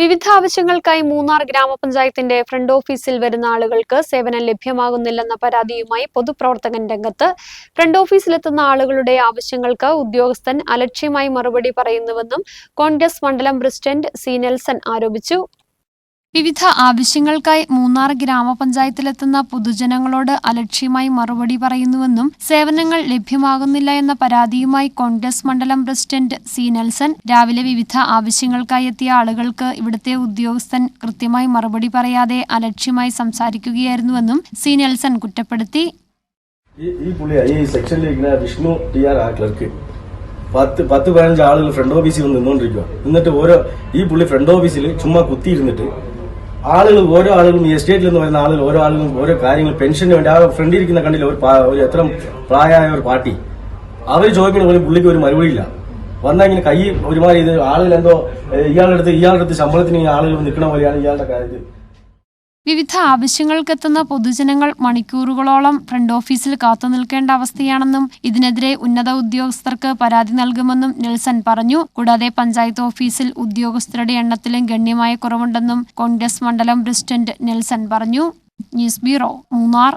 വിവിധ ആവശ്യങ്ങൾക്കായി മൂന്നാർ ഗ്രാമപഞ്ചായത്തിന്റെ ഫ്രണ്ട് ഓഫീസിൽ വരുന്ന ആളുകൾക്ക് സേവനം ലഭ്യമാകുന്നില്ലെന്ന പരാതിയുമായി പൊതുപ്രവർത്തകൻ രംഗത്ത്. ഫ്രണ്ട് ഓഫീസിലെത്തുന്ന ആളുകളുടെ ആവശ്യങ്ങൾക്ക് ഉദ്യോഗസ്ഥൻ അലക്ഷ്യമായി മറുപടി പറയുന്നുവെന്നും കോൺഗ്രസ് മണ്ഡലം പ്രസിഡന്റ് സി നെൽസൺ ആരോപിച്ചു. വിവിധ ആവശ്യങ്ങൾക്കായി മൂന്നാർ ഗ്രാമപഞ്ചായത്തിലെത്തുന്ന പൊതുജനങ്ങളോട് അലക്ഷ്യമായി മറുപടി പറയുന്നുവെന്നും സേവനങ്ങൾ ലഭ്യമാകുന്നില്ല എന്ന പരാതിയുമായി കോൺഗ്രസ് മണ്ഡലം പ്രസിഡന്റ് സി നെൽസൺ രാവിലെ വിവിധ ആവശ്യങ്ങൾക്കായി എത്തിയ ആളുകൾക്ക് ഇവിടുത്തെ ഉദ്യോഗസ്ഥൻ കൃത്യമായി മറുപടി പറയാതെ അലക്ഷ്യമായി സംസാരിക്കുകയായിരുന്നുവെന്നും സി നെൽസൺ കുറ്റപ്പെടുത്തി. ഈ ടി ആർ ആ പത്ത് പത്ത് പതിനഞ്ച് ആളുകൾ ഫ്രണ്ട് ഓഫീസിൽ നിന്നുകൊണ്ടിരിക്കുക എന്നിട്ട് ഓരോ ഈ പുള്ളി ഫ്രണ്ട് ഓഫീസിൽ ചുമ്മാ കുത്തിയിരുന്നിട്ട് ആളുകൾ ഓരോ ആളുകളും ഈ എസ്റ്റേറ്റിൽ നിന്ന് വരുന്ന ആളുകൾ ഓരോ ആളുകളും ഓരോ കാര്യങ്ങൾ പെൻഷന് വേണ്ടി ആ ഫ്രണ്ടിൽ ഇരിക്കുന്ന കണ്ടില്ല? ഒരു എത്ര പ്രായമായ ഒരു പാർട്ടി അവർ ചോദിക്കുന്ന പോലെ പുള്ളിക്ക് ഒരു മറുപടിയില്ല. വന്നാൽ ഇങ്ങനെ കൈ ഒരുമാതിരി ഇത് ആളുകൾ എന്തോ ഇയാളുടെ അടുത്ത് ഇയാളുടെ അടുത്ത് ശമ്പളത്തിന് ആളുകൾ നിൽക്കണ പോലെയാണ് ഇയാളുടെ കാര്യം വിവിധ ആവശ്യങ്ങൾക്കെത്തുന്ന പൊതുജനങ്ങൾ മണിക്കൂറുകളോളം ഫ്രണ്ട് ഓഫീസിൽ കാത്തുനിൽക്കേണ്ട അവസ്ഥയാണെന്നും ഇതിനെതിരെ ഉന്നത ഉദ്യോഗസ്ഥർക്ക് പരാതി നൽകുമെന്നും നെൽസൺ പറഞ്ഞു. കൂടാതെ പഞ്ചായത്ത് ഓഫീസിൽ ഉദ്യോഗസ്ഥരുടെ എണ്ണത്തിലും ഗണ്യമായ കുറവുണ്ടെന്നും കോൺഗ്രസ് മണ്ഡലം പ്രസിഡന്റ് നെൽസൺ പറഞ്ഞു. News bureau Munnar.